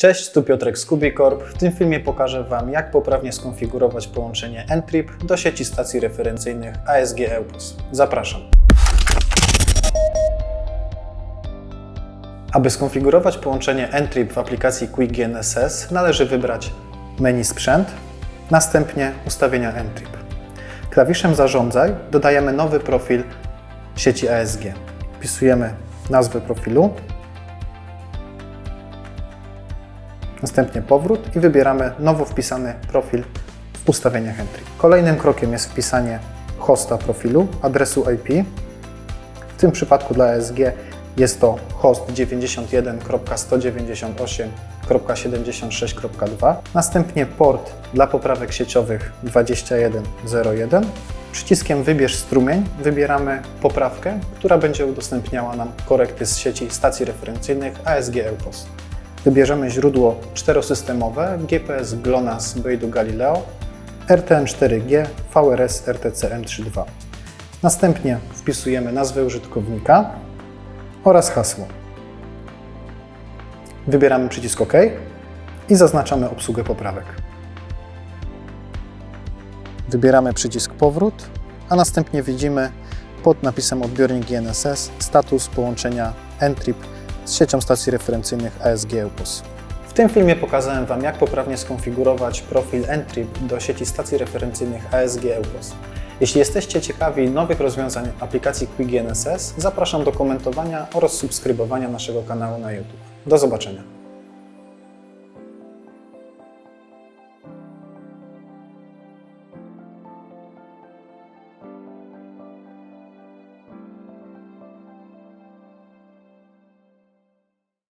Cześć, tu Piotrek z Kubicorp. W tym filmie pokażę Wam, jak poprawnie skonfigurować połączenie Ntrip do sieci stacji referencyjnych ASG EUPOS. Zapraszam. Aby skonfigurować połączenie Ntrip w aplikacji Quick GNSS, należy wybrać menu Sprzęt, następnie ustawienia Ntrip. Klawiszem Zarządzaj dodajemy nowy profil sieci ASG. Wpisujemy nazwę profilu, Następnie powrót i wybieramy nowo wpisany profil w ustawieniach Entry. Kolejnym krokiem jest wpisanie hosta profilu, adresu IP. W tym przypadku dla ESG jest to host 91.198.76.2. Następnie port dla poprawek sieciowych 2101. Przyciskiem Wybierz strumień wybieramy poprawkę, która będzie udostępniała nam korekty z sieci stacji referencyjnych ASG EUPOS. Wybierzemy źródło czterosystemowe GPS GLONASS Beidou Galileo, RTN4G, VRS RTC M32. Następnie wpisujemy nazwę użytkownika oraz hasło. Wybieramy przycisk OK i zaznaczamy obsługę poprawek. Wybieramy przycisk Powrót, a następnie widzimy pod napisem Odbiornik GNSS status połączenia Ntrip z siecią stacji referencyjnych ASG EUPOS. W tym filmie pokazałem Wam, jak poprawnie skonfigurować profil Ntrip do sieci stacji referencyjnych ASG EUPOS. Jeśli jesteście ciekawi nowych rozwiązań aplikacji Quick GNSS, zapraszam do komentowania oraz subskrybowania naszego kanału na YouTube. Do zobaczenia.